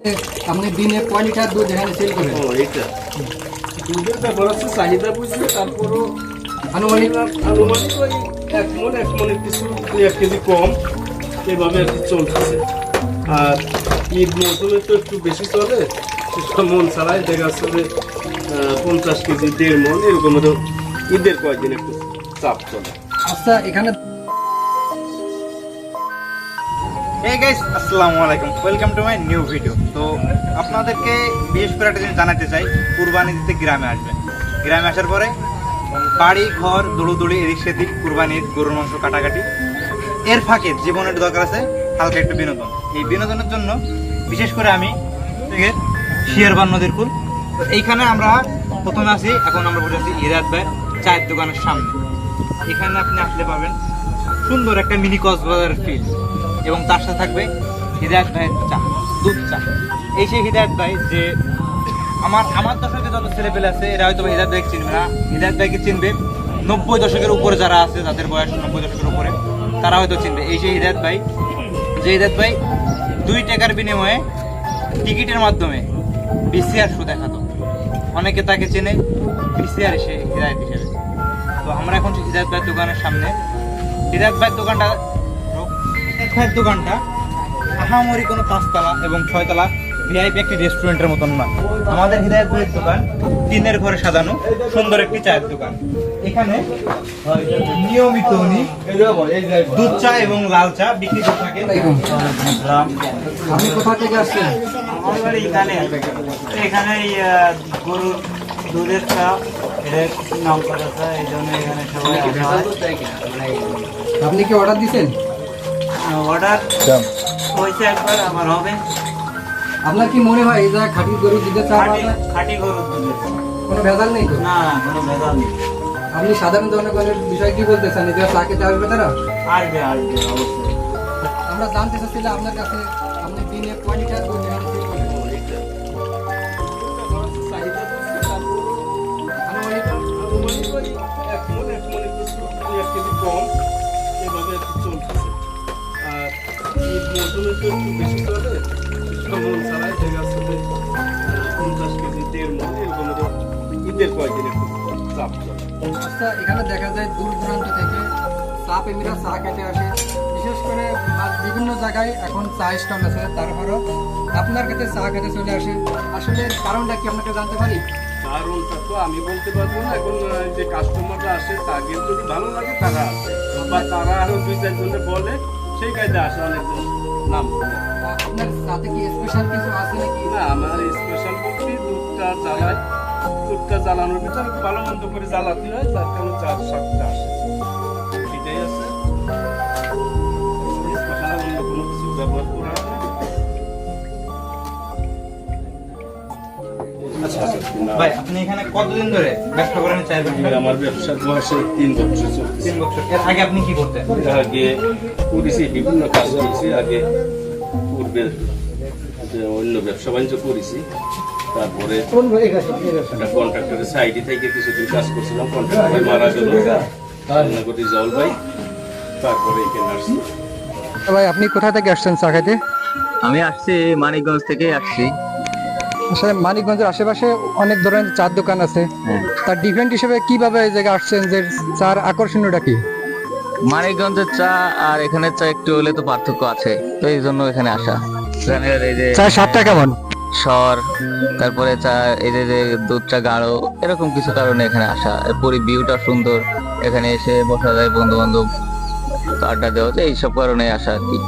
আপনি দিনে কয় লিটার দুধ এখানে সেল করেন ও এইটা। দুধের ব্যাপার আছে চাহিদা বুঝলে তারপরও আনুমানিক? আনুমানিক ওই এক মন এক মনের কিছু দুই এক কেজি কম এভাবে আর কি চলতেছে। আর ঈদ মৌসুমে তো একটু বেশি চলে সেসব মন ছাড়াই দেখা যাচ্ছে যে পঞ্চাশ কেজি দেড় মন এরকম তো ঈদের কয়েকদিন একটু চাপ চলে। আচ্ছা এখানে হে গাইস আসসালামু আলাইকুম। Welcome to my new video তো আপনাদেরকে বিশেষ করে একটা জিনিস জানাতে চাই কুরবানি দিতে গ্রামে আসবেন। গ্রামে আসার পরে বাড়ি, ঘর, দৌড়োদৌড়ি, এদিক সেদিক কুরবানির গরুর মাংস, কাটাকাটি। এর ফাঁকে জীবনের দরকার আছে, হালকা একটু বিনোদন। এই বিনোদনের জন্য বিশেষ করে আমি শিয়ারবান নদীর কুল। এইখানে আমরা প্রথমে আছি, এখন আমরা বসে আছি ইরাত চায়ের দোকানের সামনে। এখানে আপনি আসলে পাবেন সুন্দর একটা মিনি কক্সবাজার ফিল এবং তার সাথে থাকবে হৃদয়াত ভাইয়ের চা, দুধ চা। এই সেই হৃদয়াত ভাই যে আমার আমার দশকে যত ছেলেপেলে আছে, এরা হয়তো হৃদয়াত ভাইকে চিনবে না। হৃদয়াত ভাইকে চিনবে নব্বই দশকের উপরে যারা আছে, যাদের বয়স নব্বই দশকের উপরে, তারা হয়তো চিনবে। এই সেই হৃদয়াত ভাই, যে হৃদয়াত ভাই দুই টাকার বিনিময়ে টিকিটের মাধ্যমে বিসিআর শো দেখাতো। অনেকে তাকে চেনে, বিসিআর এসে হৃদয়াত হিসেবে। তো আমরা এখন হৃদয়াত ভাইয়ের দোকানের সামনে। হৃদয়াত ভাইয়ের দোকানটা ভাইয়ের দোকানটা। আহামরি কোনো পাঁচতলা এবং ছয়তলা ভিআইপি একটি রেস্টুরেন্টের মতন নয়। আমাদের হৃদয়াত ভাইয়ের দোকান তিনের ঘরে সাজানো সুন্দর একটি চায়ের দোকান। এখানে নিয়মিত উনি দুধ চা এবং লাল চা বিক্রি করে থাকেন। আপনি কোথা থেকে আসছেন? আমার এখানে এখানে গরুর দুধের চা নাম করেছে এই জন্য এখানে সবাই আপনি কি অর্ডার দিছেন? অর্ডার। হয়েছে একবার আমার হবে। আপনার কি মনে হয় এই জায়গায় খাঁটি গরু দিতে চা পাওয়া খাঁটি চা। কোনো ভেজাল নেই তো? না না কোনো ভেজাল নেই। আপনি সাধারণ জনগণের বিষয়ে কি বলতে চান? এদের চা খেতে আসবে তারা? আসবে আসবে অবশ্যই। আমরা জানতে চাচ্ছিলাম আপনার কাছে আপনি দিনে কয় লিটার দুধ এখানে দেখা যায় দূর দূরান্ত থেকে চা প্রেমীরা চা খেতে আসে। বিশেষ করে বিভিন্ন জায়গায় এখন চা স্টল আছে তারপরও আপনার কাছে চা খেতে চলে আসে। আসলে কারণটা কি আপনাকে জানতে পারি? কারণটা তো আমি বলতে পারব না, এখন যে কাস্টমাররা আসে, তাদের যদি ভালো লাগে তারা আসে। বা তারা আরও দুই চারজনে বলে সেই কাজে আসে অনেকজন নাম। আপনার সাথে কি স্পেশাল কিছু আছে নাকি? না আমার স্পেশাল বলতে দুধটা জ্বালাই দুধটা জ্বালানোর ভিতরে ভালো মন্দ করে জ্বালাতে হয় তার কারণে চার সাতটা আসে। এটাই আছে। ভাই আপনি এখানে কতদিন ধরে ব্যবসা করেন চায়ের ব্যবসা আমার ব্যবসার বয়সে তিন বছর চলছে। তিন বছর। এর আগে আপনি কি করতেন? আগে করেছি বিভিন্ন কাজ করেছি। আগে পূর্বে অন্য ব্যবসা বাণিজ্য করেছি। তারপরে একটা কন্ট্রাক্টরের সাইডে থেকে কিছুদিন কাজ করছিলাম। কন্ট্রাক্টর ভাই মারা গেল। রান্নাঘটি জল ভাই। তারপরে এখানে আসছি। ভাই আপনি কোথা থেকে আসছেন চা খেতে আমি আসছি মানিকগঞ্জ থেকে আসছি। আসলে মানিকগঞ্জের আশেপাশে অনেক ধরনের চার দোকান আছে। তার ডিফারেন্ট হিসেবে কীভাবে এই জায়গায় আসছেন যে চার আকর্ষণীয়টা কি? মানিকগঞ্জের চা আর এখানের চা একটু হলে তো পার্থক্য আছে তো এই জন্য এখানে আসা। এই স্বাদটা কেমন? স্বর তারপরে চা এই যে যে দুধটা গাঢ় এরকম কিছু কারণে এখানে আসা। এরপরে ভিউটা সুন্দর এখানে এসে বসা যায় বন্ধু বান্ধব আড্ডা দেওয়া যায় এইসব কারণে আসা আর কি।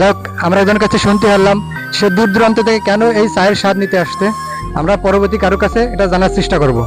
যাক আমরা একজনের কাছে শুনতে পারলাম সে দূর দূরান্ত থেকে কেন এই চায়ের স্বাদ নিতে আসছে? আমরা পরবর্তী কারও কাছে এটা জানার চেষ্টা করব।